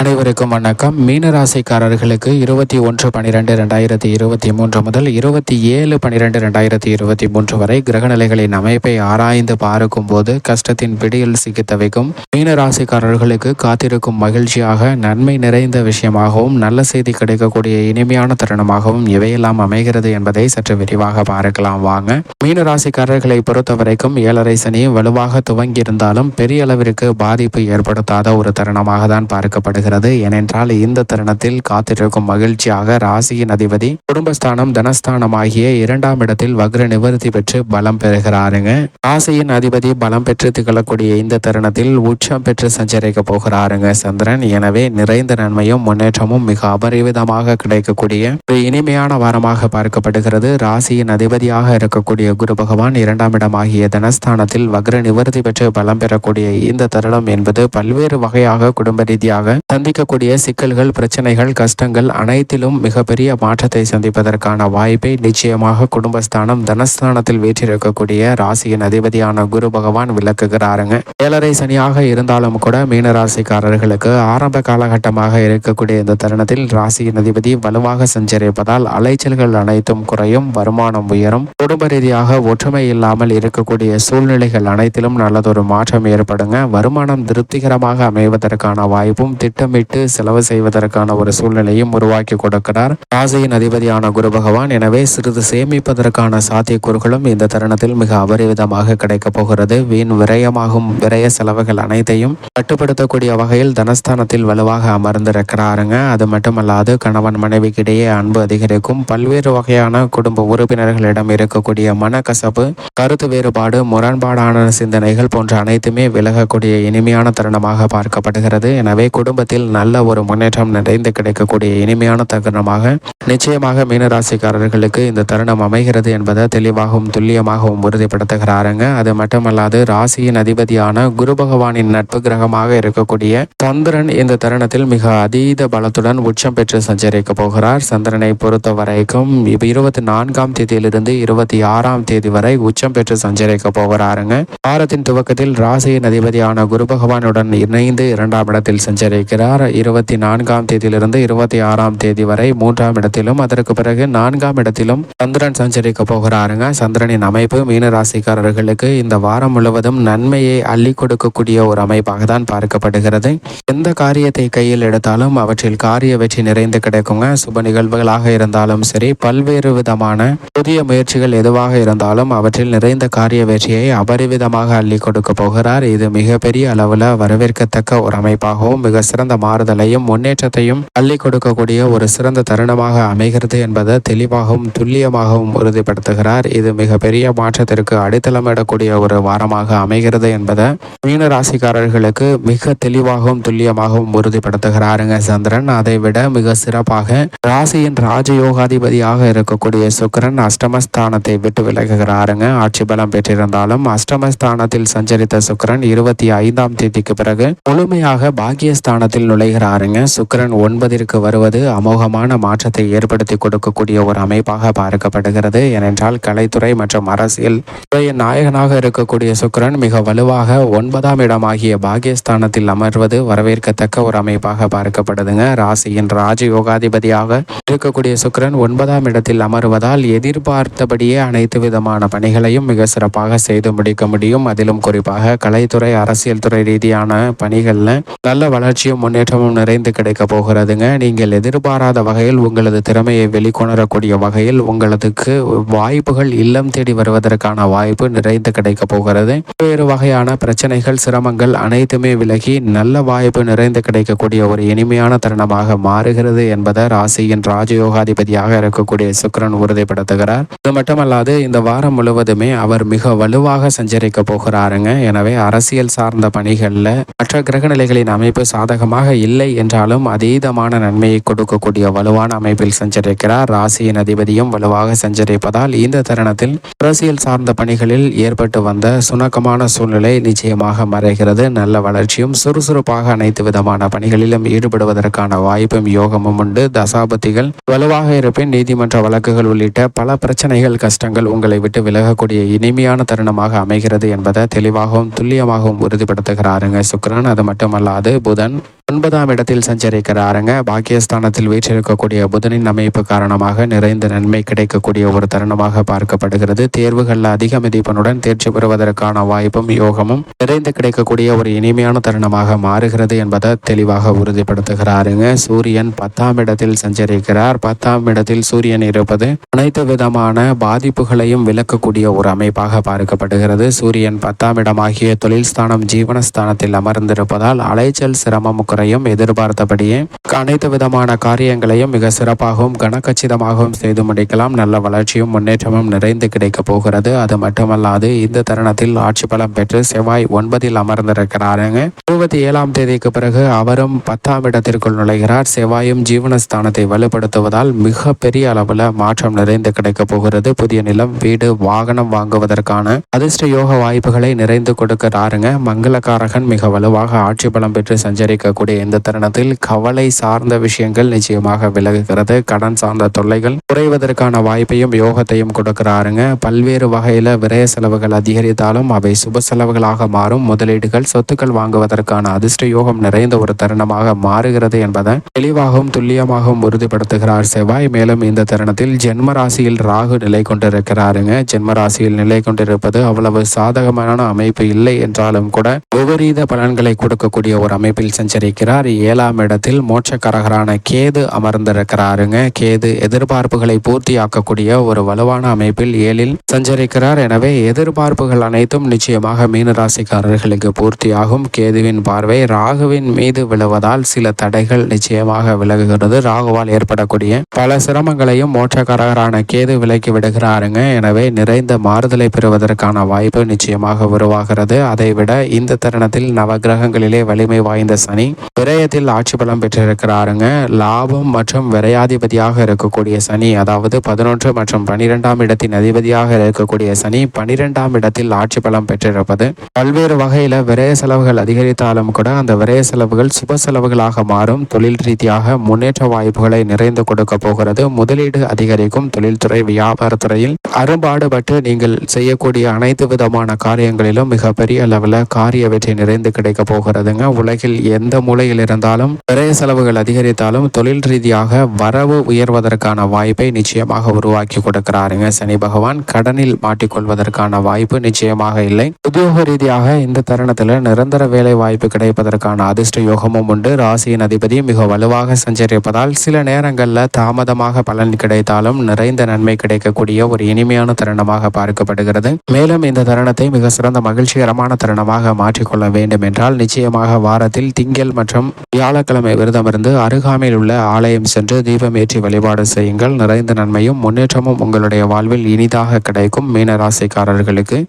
அனைவருக்கும் வணக்கம். மீனராசிக்காரர்களுக்கு இருபத்தி ஒன்று பனிரெண்டு ரெண்டாயிரத்தி இருபத்தி மூன்று முதல் இருபத்தி ஏழு பனிரெண்டு ரெண்டாயிரத்தி இருபத்தி மூன்று வரை கிரகநிலைகளின் அமைப்பை ஆராய்ந்து பார்க்கும் போது கஷ்டத்தின் பிடியில் சிக்கி தவிக்கும். மீனராசிக்காரர்களுக்கு காத்திருக்கும் மகிழ்ச்சியாக நன்மை நிறைந்த விஷயமாகவும் நல்ல செய்தி கிடைக்கக்கூடிய இனிமையான தருணமாகவும் இவையெல்லாம் அமைகிறது என்பதை சற்று விரிவாக பார்க்கலாம். வாங்க. மீனராசிக்காரர்களை பொறுத்தவரைக்கும் ஏழரை சனி வலுவாக துவங்கியிருந்தாலும் பெரிய அளவிற்கு பாதிப்பு ஏற்படுத்தாத ஒரு தருணமாக தான் பார்க்கப்படுகிறது. இருக்கிறது. ஏனென்றால் இந்த தருணத்தில் காத்திருக்கும் மகிழ்ச்சியாக ராசியின் அதிபதி குடும்பஸ்தானம் தனஸ்தானம் ஆகிய இரண்டாம் இடத்தில் வக்ர நிவர்த்தி பெற்று பலம் பெறுகிறாருங்க. ராசியின் அதிபதி பலம் பெற்று திகழக்கூடிய இந்த தருணத்தில் உச்சம் பெற்று சஞ்சரிக்க போகிறாருங்க சந்திரன். எனவே நிறைந்த நன்மையும் முன்னேற்றமும் மிக அபரிவிதமாக கிடைக்கக்கூடிய ஒரு இனிமையான வாரமாக பார்க்கப்படுகிறது. ராசியின் அதிபதியாக இருக்கக்கூடிய குரு பகவான் இரண்டாம் இடமாகிய தனஸ்தானத்தில் வக்ர நிவர்த்தி பெற்று பலம் பெறக்கூடிய இந்த தருணம் என்பது பல்வேறு வகையாக குடும்ப ரீதியாக சந்திக்கக்கூடிய சிக்கல்கள் பிரச்சனைகள் கஷ்டங்கள் அனைத்திலும் மிகப்பெரிய மாற்றத்தை சந்திப்பதற்கான வாய்ப்பை நிச்சயமாக குடும்பஸ்தானம் தனஸ்தானத்தில் வீற்றிருக்கக்கூடிய ராசியின் அதிபதியான குரு பகவான் விளக்குகிறாருங்க. ஏழரை சனியாக இருந்தாலும் கூட மீனராசிக்காரர்களுக்கு ஆரம்ப காலகட்டமாக இருக்கக்கூடிய இந்த தருணத்தில் ராசியின் அதிபதி வலுவாக சஞ்சரிப்பதால் அலைச்சல்கள் அனைத்தும் குறையும் வருமானம் உயரும். குடும்ப ரீதியாக ஒற்றுமை இல்லாமல் இருக்கக்கூடிய சூழ்நிலைகள் அனைத்திலும் நல்லதொரு மாற்றம் ஏற்படுங்க. வருமானம் திருப்திகரமாக அமைவதற்கான வாய்ப்பும் திட்டம் திட்டமிட்டு செலவு செய்வதற்கான ஒரு சூழ்நிலையும் உருவாக்கி கொடுக்கிறார். ராசியின் அதிபதியான குரு பகவான். எனவே சிறிது சேமிப்பதற்கான சாத்தியக்கூறுகளும் இந்த தருணத்தில் மிக அபரிவிதமாக கிடைக்கப் போகிறது. வீண் விரயமாகும் விரய செலவுகள் அனைத்தையும் கட்டுப்படுத்தக்கூடிய வகையில் தனஸ்தானத்தில் வலுவாக அமர்ந்திருக்கிறாருங்க. அது மட்டுமல்லாது கணவன் மனைவிக்கிடையே அன்பு அதிகரிக்கும். பல்வேறு வகையான குடும்ப உறுப்பினர்களிடம் இருக்கக்கூடிய மனக்கசப்பு கருத்து வேறுபாடு முரண்பாடான சிந்தனைகள் போன்ற அனைத்துமே விலகக்கூடிய இனிமையான தருணமாக பார்க்கப்படுகிறது. எனவே குடும்பத்தில் வாழ்க்கையில் நல்ல ஒரு முன்னேற்றம் நிறைந்து கிடைக்கக்கூடிய இனிமையான தருணமாக நிச்சயமாக மீனராசிக்காரர்களுக்கு இந்த தருணம் அமைகிறது என்பதை தெளிவாகவும் துல்லியமாகவும் உறுதிப்படுத்துகிறாருங்க. அது மட்டுமல்லாது ராசியின் அதிபதியான குரு பகவானின் நட்பு கிரகமாக இருக்கக்கூடிய சந்திரன் இந்த தருணத்தில் மிக அதீத பலத்துடன் உச்சம் பெற்று சஞ்சரிக்க போகிறார். சந்திரனை பொறுத்த வரைக்கும் இருபத்தி நான்காம் தேதியிலிருந்து இருபத்தி ஆறாம் தேதி வரை உச்சம் பெற்று சஞ்சரிக்க போகிறாருங்க. வாரத்தின் துவக்கத்தில் ராசியின் அதிபதியான குரு பகவானுடன் இணைந்து இரண்டாம் இடத்தில் சஞ்சரிக்கிறார். இருக்கிறார் இருபத்தி நான்காம் தேதியிலிருந்து இருபத்தி ஆறாம் தேதி வரை மூன்றாம் இடத்திலும் அதற்கு பிறகு நான்காம் இடத்திலும் சந்திரன் சஞ்சரிக்க போகிறாருங்க. சந்திரனின் அமைப்பு மீன ராசிக்காரர்களுக்கு இந்த வாரம் முழுவதும் நன்மையை அள்ளி கொடுக்கக்கூடிய ஒரு அமைப்பாக தான் பார்க்கப்படுகிறது. எந்த காரியத்தை கையில் எடுத்தாலும் அவற்றில் காரிய வெற்றி நிறைந்து கிடைக்குங்க. சுப நிகழ்வுகளாக இருந்தாலும் சரி பல்வேறு விதமான புதிய முயற்சிகள் எதுவாக இருந்தாலும் அவற்றில் நிறைந்த காரிய வெற்றியை அபரிவிதமாக அள்ளி கொடுக்க போகிறார். இது மிகப்பெரிய அளவில் வரவேற்கத்தக்க ஒரு அமைப்பாகவும் மிக சிறந்த மாறுதலையும் முன்னேற்றத்தையும் அள்ளி கொடுக்கக்கூடிய ஒரு சிறந்த தருணமாக அமைகிறது என்பதை தெளிவாகவும் துல்லியமாகவும் உறுதிப்படுத்துகிறார். இது மிகப்பெரிய மாற்றத்திற்கு அடித்தளமிடக்கூடிய ஒரு வாரமாக அமைகிறது என்பதை மீன ராசிக்காரர்களுக்கு மிக தெளிவாகவும் துல்லியமாகவும் உறுதிப்படுத்துகிறாருங்க சந்திரன். அதை விட மிக சிறப்பாக ராசியின் ராஜயோகாதிபதியாக இருக்கக்கூடிய சுக்கரன் அஷ்டமஸ்தானத்தை விட்டு விலகுகிறாருங்க. ஆட்சி பலம் பெற்றிருந்தாலும் அஷ்டமஸ்தானத்தில் சஞ்சரித்த சுக்கரன் இருபத்தி ஐந்தாம் தேதிக்கு பிறகு முழுமையாக பாக்கியஸ்தானத்தில் நுழைகிறாருங்க. சுக்கரன் ஒன்பதிற்கு வருவது அமோகமான மாற்றத்தை ஏற்படுத்தி கொடுக்கக்கூடிய ஒரு அமைப்பாக பார்க்கப்படுகிறது. ஏனென்றால் கலைத்துறை மற்றும் அரசியல் துறையின் நாயகனாக இருக்கக்கூடிய சுக்கரன் மிக வலுவாக ஒன்பதாம் இடமாகிய பாகியஸ்தானத்தில் அமர்வது வரவேற்கத்தக்க ஒரு அமைப்பாக பார்க்கப்படுதுங்க. ராசியின் ராஜயோகாதிபதியாக இருக்கக்கூடிய சுக்கரன் ஒன்பதாம் இடத்தில் அமர்வதால் எதிர்பார்த்தபடியே அனைத்து விதமான பணிகளையும் மிக சிறப்பாக செய்து முடிக்க முடியும். அதிலும் குறிப்பாக கலைத்துறை அரசியல் துறை ரீதியான பணிகள்ல நல்ல வளர்ச்சியும் முன்னேற்றமும் நிறைந்து கிடைக்க போகிறதுங்க. நீங்கள் எதிர்பாராத வகையில் உங்களது திறமையை வெளிக்கொணரக்கூடிய வகையில் உங்களதுக்கு வாய்ப்புகள் இல்லம் தேடி வருவதற்கான வாய்ப்பு நிறைந்து கிடைக்க போகிறது. வேறு வகையான பிரச்சனைகள் சிரமங்கள் அனைத்துமே விலகி நல்ல வாய்ப்பு நிறைந்து கிடைக்கக்கூடிய ஒரு இனிமையான தருணமாக மாறுகிறது என்பதை ராசியின் ராஜயோகாதிபதியாக இருக்கக்கூடிய சுக்கரன் உறுதிப்படுத்துகிறார். இது மட்டுமல்லாது இந்த வாரம் முழுவதுமே அவர் மிக வலுவாக சஞ்சரிக்க போகிறாருங்க. எனவே அரசியல் சார்ந்த பணிகளில் மற்ற கிரக நிலைகளின் அமைப்பு சாதகமாக இல்லை என்றாலும் அதீதமான நன்மையை கொடுக்கக்கூடிய வலுவான அமைப்பில் சஞ்சரிக்கிறார். ராசியின் அதிபதியும் வலுவாக சஞ்சரிப்பதால் இந்த தருணத்தில் அரசியல் சார்ந்த பணிகளில் ஏற்பட்டு வந்த சுணக்கமான சூழ்நிலை நிச்சயமாக மறைகிறது. நல்ல வளர்ச்சியும் சுறுசுறுப்பாக அனைத்து விதமான பணிகளிலும் ஈடுபடுவதற்கான வாய்ப்பும் யோகமும் உண்டு. தசாபதிகள் வலுவாக இருப்பின் நீதிமன்ற வழக்குகள் உள்ளிட்ட பல பிரச்சனைகள் கஷ்டங்கள் உங்களை விட்டு விலகக்கூடிய இனிமையான தருணமாக அமைகிறது என்பதை தெளிவாகவும் துல்லியமாகவும் உறுதிப்படுத்துகிறாருங்க சுக்ரன் அது மட்டுமல்லாது புதன். ஒன்பதாம் இடத்தில் சஞ்சரிக்கிறாருங்க. பாக்கியஸ்தானத்தில் வீற்றிருக்கக்கூடிய புதனின் அமைப்பு காரணமாக நிறைந்த நன்மை கிடைக்கக்கூடிய ஒரு தருணமாக பார்க்கப்படுகிறது. தேர்வுகளில் அதிக மதிப்பெண்ணுடன் தேர்ச்சி பெறுவதற்கான வாய்ப்பும் யோகமும் நிறைந்து கிடைக்கக்கூடிய ஒரு இனிமையான தருணமாக மாறுகிறது என்பதை தெளிவாக உறுதிப்படுத்துகிறாருங்க. சூரியன் பத்தாம் இடத்தில் சஞ்சரிக்கிறார். பத்தாம் இடத்தில் சூரியன் இருப்பது அனைத்து விதமான பாதிப்புகளையும் விளக்கக்கூடிய ஒரு அமைப்பாக பார்க்கப்படுகிறது. சூரியன் பத்தாம் இடமாகிய தொழில் ஸ்தானம் ஜீவனஸ்தானத்தில் அமர்ந்திருப்பதால் அலைச்சல் சிரமம் வரையும் எதிர்பார்த்தபடியே அனைத்து விதமான காரியங்களையும் மிக சிறப்பாகவும் கனக்கச்சிதமாகவும் செய்து முடிக்கலாம். நல்ல வளர்ச்சியும் முன்னேற்றமும் நிறைந்து கிடைக்கப் போகிறது. அது மட்டுமல்லாது இந்த தருணத்தில் ஆட்சி பலம் பெற்று செவ்வாய் ஒன்பதில் அமர்ந்திருக்கிறாருங்க. இருபத்தி ஏழாம் தேதிக்கு பிறகு அவரும் பத்தாம் இடத்திற்குள் நுழைகிறார். செவ்வாயும் ஜீவனஸ்தானத்தை வலுப்படுத்துவதால் மிக பெரிய அளவில் மாற்றம் நிறைந்து கிடைக்கப் போகிறது. புதிய நிலம் வீடு வாகனம் வாங்குவதற்கான அதிர்ஷ்ட யோக வாய்ப்புகளை நிறைந்து கொடுக்கிறாருங்க. மங்களகாரகன் மிக வலுவாக ஆட்சி பலம் பெற்று சஞ்சரிக்கக்கூடிய இந்த தருணத்தில் கவலை சார்ந்த விஷயங்கள் நிச்சயமாக விலகுகிறது. கடன் சார்ந்த தொல்லைகள் குறைவதற்கான வாய்ப்பையும் யோகத்தையும் கொடுக்கிறாருங்க. பல்வேறு வகையில விரய செலவுகள் அதிகரித்தாலும் அவை சுப செலவுகளாக மாறும். முதலீடுகள் சொத்துக்கள் வாங்குவதற்கான அதிர்ஷ்ட யோகம் நிறைந்த ஒரு தருணமாக மாறுகிறது என்பதை தெளிவாகவும் துல்லியமாகவும் உறுதிப்படுத்துகிறார் செவ்வாய். மேலும் இந்த தருணத்தில் ஜென்ம ராசியில் ராகு நிலை கொண்டிருக்கிறாருங்க. ஜென்ம ராசியில் நிலை கொண்டிருப்பது அவ்வளவு சாதகமான அமைப்பு இல்லை என்றாலும் கூட விபரீத பலன்களை கொடுக்கக்கூடிய ஒரு அமைப்பில் இருக்கிறார் ஏழாம் இடத்தில் மோட்சக்கரகரான கேது அமர்ந்திருக்கிறாருங்க. கேது எதிர்பார்ப்புகளை பூர்த்தியாக்கக்கூடிய ஒரு வலுவான அமைப்பில் ஏழில் சஞ்சரிக்கிறார். எனவே எதிர்பார்ப்புகள் அனைத்தும் நிச்சயமாக மீனராசிக்காரர்களுக்கு பூர்த்தியாகும். கேதுவின் பார்வை ராகுவின் மீது விழுவதால் சில தடைகள் நிச்சயமாக விலகுகிறது. ராகுவால் ஏற்படக்கூடிய பல சிரமங்களையும் மோட்சக்காரகரான கேது விலக்கி விடுகிறாருங்க. எனவே நிறைந்த மாறுதலை பெறுவதற்கான வாய்ப்பு நிச்சயமாக உருவாகிறது. அதைவிட இந்த தருணத்தில் நவகிரகங்களிலே வலிமை வாய்ந்த சனி விரயத்தில் ஆட்சி பலம் பெற்றிருக்கிறாருங்க. லாபம் மற்றும் விரையாதிபதியாக இருக்கக்கூடிய சனி அதாவது பதினொன்று மற்றும் பனிரெண்டாம் இடத்தின் அதிபதியாக இருக்கக்கூடிய சனி பனிரெண்டாம் இடத்தில் ஆட்சி பலம் பெற்றிருப்பது. பல்வேறு வகையில விரய செலவுகள் அதிகரித்தாலும் கூட அந்த விரய செலவுகள் சுப செலவுகளாக மாறும். தொழில் ரீதியாக முன்னேற்ற வாய்ப்புகளை நிறைந்து கொடுக்க போகிறது. முதலீடு அதிகரிக்கும். தொழில்துறை வியாபாரத்துறையில் அரும்பாடுபட்டு நீங்கள் செய்யக்கூடிய அனைத்து விதமான காரியங்களிலும் மிகப்பெரிய அளவில் காரிய வெற்றி நிறைந்து கிடைக்க போகிறதுங்க. உலகில் எந்த மூலையில் இருந்தாலும் விரைய செலவுகள் அதிகரித்தாலும் தொழில் ரீதியாக வரவு உயர்வதற்கான வாய்ப்பை நிச்சயமாக உருவாக்கி கொடுக்கிறாருங்க சனி பகவான் கடனில் மாட்டிக்கொள்வதற்கான வாய்ப்பு நிச்சயமாக இல்லை. உத்தியோக ரீதியாக இந்த தருணத்தில் நிரந்தர வேலை வாய்ப்பு கிடைப்பதற்கான அதிர்ஷ்ட யோகமும் உண்டு. ராசியின் அதிபதி மிக வலுவாக சஞ்சரிப்பதால் சில நேரங்களில் தாமதமாக பலன் கிடைத்தாலும் நிறைந்த நன்மை கிடைக்கக்கூடிய ஒரு இனிமையான தருணமாக பார்க்கப்படுகிறது. மேலும் இந்த தருணத்தை மிக சிறந்த மகிழ்ச்சிகரமான தருணமாக மாற்றிக்கொள்ள வேண்டும் என்றால் நிச்சயமாக வாரத்தில் திங்கள் மற்றும் வியாழக்கிழமை விரதமிருந்து அருகாமையில் உள்ள ஆலயம் சென்று தீபம் ஏற்றி வழிபாடு செய்யுங்கள். நிறைந்த நன்மையும் முன்னேற்றமும் உங்களுடைய வாழ்வில் இனிதாக கிடைக்கும் மீனராசிக்காரர்களுக்கு.